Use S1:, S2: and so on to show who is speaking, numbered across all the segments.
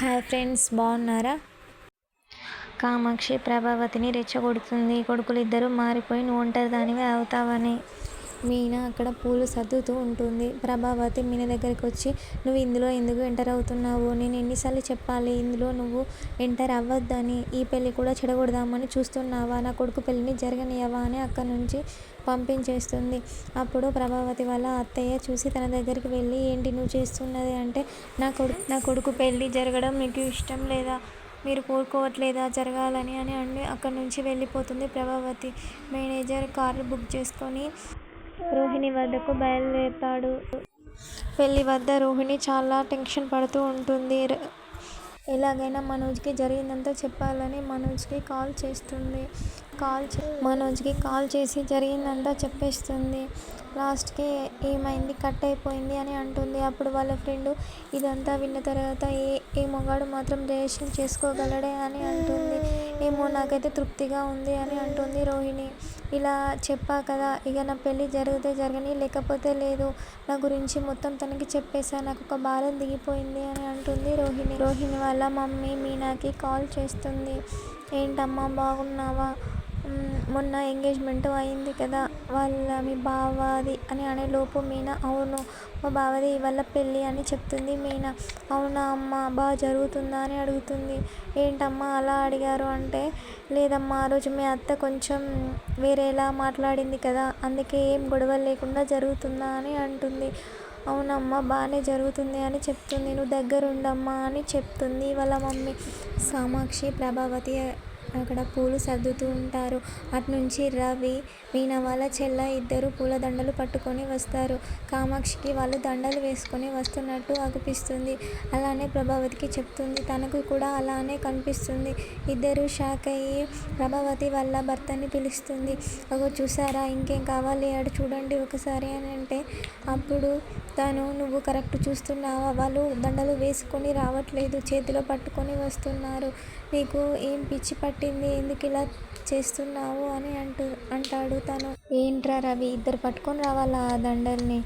S1: Hi friends బాగున్నారా? కామాక్షి ప్రభావతిని రెచ్చగొడుతుంది. కొడుకులిద్దరూ మారిపోయి నువ్వు ఒంటరిదానివే అవుతావని. మీనా అక్కడ పూలు సర్దుతూ ఉంటుంది. ప్రభావతి మీనా దగ్గరికి వచ్చి నువ్వు ఇందులో ఎందుకు ఎంటర్ అవుతున్నావు? నేను ఎన్నిసార్లు చెప్పాలి ఇందులో నువ్వు ఎంటర్ అవ్వద్దని. ఈ పెళ్ళి కూడా చెడగొడదామని చూస్తున్నావా? నా కొడుకు పెళ్ళిని జరగనియవా? అని అక్కడి నుంచి పంపించేస్తుంది. అప్పుడు ప్రభావతి వాళ్ళ అత్తయ్య చూసి తన దగ్గరికి వెళ్ళి ఏంటి నువ్వు చేస్తున్నది అంటే నా కొడుకు నా కొడుకు పెళ్ళి జరగడం మీకు ఇష్టం లేదా? మీరు కోరుకోవట్లేదా జరగాలని? అని అండి. అక్కడి నుంచి వెళ్ళిపోతుంది ప్రభావతి. మేనేజర్ కారు బుక్ చేసుకొని రోహిణి వద్దకు బయలుదేరుతాడు. పెళ్ళి వద్ద రోహిణి చాలా టెన్షన్ పడుతూ ఉంటుంది. ఎలాగైనా మనోజ్కి జరిగిందంతా చెప్పాలని మనోజ్కి కాల్ చేస్తుంది. కాల్ మనోజ్కి కాల్ చేసి జరిగిందంతా చెప్పేస్తుంది. లాస్ట్కి ఏమైంది? కట్ అయిపోయింది అని అంటుంది. అప్పుడు వాళ్ళ ఫ్రెండ్ ఇదంతా విన్న తర్వాత ఏ ఏ మొగాడు మాత్రం రిలేషన్ చేసుకోగలడే? అని అంటుంది. ఏమో నాకైతే తృప్తిగా ఉంది అని అంటుంది రోహిణి. ఇలా చెప్పా కదా ఇక నా పెళ్ళి జరిగితే జరగని లేకపోతే లేదు. నా గురించి మొత్తం తనకి చెప్పేసా నాకు ఒక భారం దిగిపోయింది అని అంటుంది రోహిణి. రోహిణి వాళ్ళ మమ్మీ మీనాకి కాల్ చేస్తుంది. ఏంటమ్మా బాగున్నావా? మొన్న ఎంగేజ్మెంట్ అయింది కదా వాళ్ళ మీ బావది అని అనేలోపు మీనా? అవును మా బావది ఇవాళ పెళ్ళి అని చెప్తుంది మీనా. అవునా అమ్మ బాగా జరుగుతుందా అని అడుగుతుంది. ఏంటమ్మా అలా అడిగారు అంటే లేదమ్మా ఆ రోజు మీ అత్త కొంచెం వేరేలా మాట్లాడింది కదా అందుకే ఏం గొడవ లేకుండా జరుగుతుందా అని అంటుంది. అవునమ్మా బాగానే జరుగుతుంది అని చెప్తుంది. నువ్వు దగ్గరుండమ్మా అని చెప్తుంది వాళ్ళ మమ్మీ. కామాక్షి ప్రభావతి అక్కడ పూలు సర్దుతూ ఉంటారు. అటునుంచి రవి మీనా వాళ్ళ చెల్ల ఇద్దరు పూల దండలు పట్టుకొని వస్తారు. కామాక్షికి వాళ్ళు దండలు వేసుకొని వస్తున్నట్టు అగుపిస్తుంది. అలానే ప్రభావతికి చెప్తుంది. తనకు కూడా అలానే కనిపిస్తుంది. ఇద్దరు షాక్ అయ్యి ప్రభావతి వాళ్ళ భర్తని పిలుస్తుంది. అగో చూసారా ఇంకేం కావాలి? ఆడు చూడండి ఒకసారి అని అంటే అప్పుడు తను నువ్వు కరెక్ట్ చూస్తున్నావా? వాళ్ళు దండలు వేసుకొని రావట్లేదు. చేతిలో పట్టుకొని వస్తున్నారు. నీకు ఏం పిచ్చి పట్టింది? ఎందుకు ఇలా చేస్తున్నావు? అని అంటు అంటాడు తను. ఏంట్రా రవి? ఇద్దరు పట్టుకొని రావాలా ఆ దండల్ని?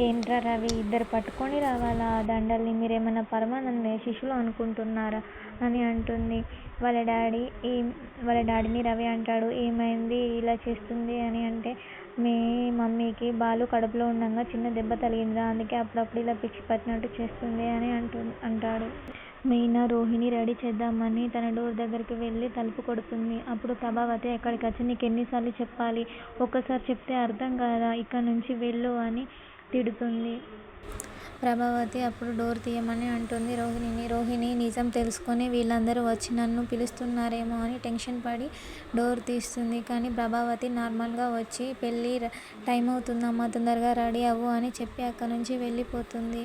S1: ఏంట్రా రవి ఇద్దరు పట్టుకొని రావాలా? ఆ దండల్ని మీరేమైనా పరమానంద శిష్యులు అనుకుంటున్నారా అని అంటుంది. వాళ్ళ డాడీ ఏం వాళ్ళ డాడీని రవి అంటాడు. ఏమైంది? ఇలా చేస్తుంది అని అంటే మీ మమ్మీకి బాలు కడుపులో ఉండగా చిన్న దెబ్బ తగిలిందిరా అందుకే అప్పుడప్పుడు ఇలా పిచ్చి పట్టినట్టు చేస్తుంది అని అంటు అంటాడు. మీనా రోహిణి రెడీ చేద్దామని తన డోర్ దగ్గరికి వెళ్ళి తలుపు కొడుతుంది. అప్పుడు ప్రభావతి ఎక్కడికి వచ్చి నీకు ఎన్నిసార్లు చెప్పాలి? ఒక్కసారి చెప్తే అర్థం కాదా? ఇక్కడ నుంచి వెళ్ళు అని తిడుతుంది. ప్రభావతి అప్పుడు డోర్ తీయమని అంటుంది రోహిణిని. రోహిణి నిజం తెలుసుకొని వీళ్ళందరూ వచ్చి నన్ను పిలుస్తున్నారేమో అని టెన్షన్ పడి డోర్ తీస్తుంది. కానీ ప్రభావతి నార్మల్గా వచ్చి పెళ్ళి టైం అవుతుందమ్మా తొందరగా రెడీ అవ్వు అని చెప్పి అక్కడి నుంచి వెళ్ళిపోతుంది.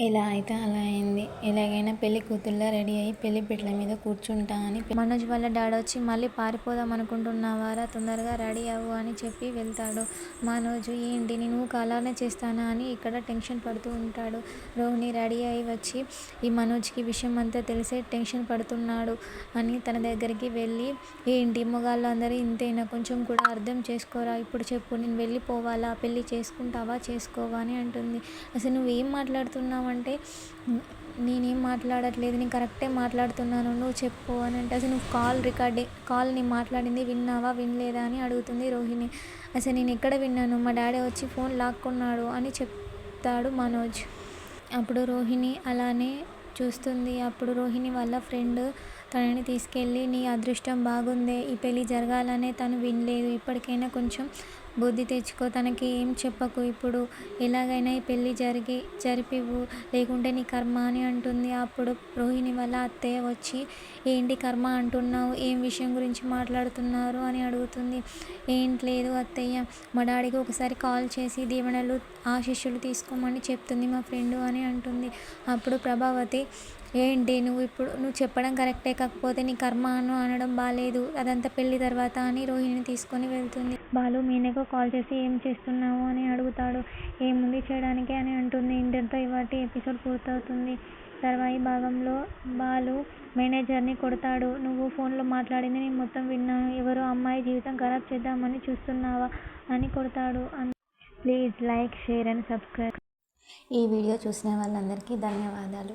S1: ఎలా అయితే అలా అయింది. ఎలాగైనా పెళ్ళి కూతుళ్ళ రెడీ అయ్యి పెళ్ళి పీటల మీద కూర్చుంటా అని మనోజ్ వాళ్ళ డాడీ వచ్చి మళ్ళీ పారిపోదాం అనుకుంటున్నావారా? తొందరగా రెడీ అవ్వు అని చెప్పి వెళ్తాడు. మనోజ్ ఏంటి నేను అలానే చేస్తానా? అని ఇక్కడ టెన్షన్ పడుతూ ఉంటాడు. రోహిణి రెడీ అయ్యి వచ్చి ఈ మనోజ్కి విషయం అంతా తెలిసే టెన్షన్ పడుతున్నాడు అని తన దగ్గరికి వెళ్ళి ఏంటి మొగాళ్ళు అందరూ ఇంతేనా? కొంచెం కూడా అర్థం చేసుకోరా? ఇప్పుడు చెప్పు నేను వెళ్ళిపోవాలా? పెళ్ళి చేసుకుంటావా? చేసుకోవా? అని అంటుంది. అసలు నువ్వేం మాట్లాడుతున్నావు? అంటే నేనేం మాట్లాడట్లేదు నేను కరెక్టే మాట్లాడుతున్నాను నువ్వు చెప్పు అని అంటే అసలు నువ్వు కాల్ రికార్డింగ్ కాల్ నేను మాట్లాడింది విన్నావా వినలేదా అని అడుగుతుంది రోహిణి. అసలు నేను ఎక్కడ విన్నాను? మా డాడీ వచ్చి ఫోన్ లాక్కున్నాడు అని చెప్తాడు మనోజ్. అప్పుడు రోహిణి అలానే చూస్తుంది. అప్పుడు రోహిణి వాళ్ళ ఫ్రెండ్ తనని తీసుకెళ్ళి నీ అదృష్టం బాగుందే ఈ పెళ్ళి జరగాలనే తను వినలేదు. ఇప్పటికైనా కొంచెం బుద్ధి తెచ్చుకో తనకి ఏం చెప్పకు. ఇప్పుడు ఎలాగైనా ఈ పెళ్ళి జరిగి జరిపివు లేకుంటే నీ కర్మ అని అంటుంది. అప్పుడు రోహిణి వల్ల అత్తయ్య వచ్చి ఏంటి కర్మ అంటున్నావు? ఏం విషయం గురించి మాట్లాడుతున్నారు? అని అడుగుతుంది. ఏంటి లేదు అత్తయ్య. మా డాడీకి ఒకసారి కాల్ చేసి దీవెనలు ఆశీస్సులు తీసుకోమని చెప్తుంది మా ఫ్రెండ్ అని అంటుంది. అప్పుడు ప్రభావతి ఏంటి? నువ్వు ఇప్పుడు నువ్వు చెప్పడం కరెక్టే. కాకపోతే నీ కర్మ అను అనడం బాగాలేదు అదంతా పెళ్ళి తర్వాత అని రోహిణిని తీసుకొని వెళ్తుంది. బాలు మీనకు కాల్ చేసి ఏం చేస్తున్నావు అని అడుగుతాడు. ఏముంది చేయడానికి అని అంటుంది. ఇంతటితో ఇవాటి ఎపిసోడ్ పూర్తవుతుంది. తర్వాయి భాగంలో బాలు మేనేజర్ని కొడతాడు. నువ్వు ఫోన్లో మాట్లాడింది నేను మొత్తం విన్నాను. ఎవరో అమ్మాయి జీవితం ఖరాబ్ చేద్దామని చూస్తున్నావా అని కొడతాడు. Please like share and subscribe. ఈ వీడియో చూసిన వాళ్ళందరికీ ధన్యవాదాలు.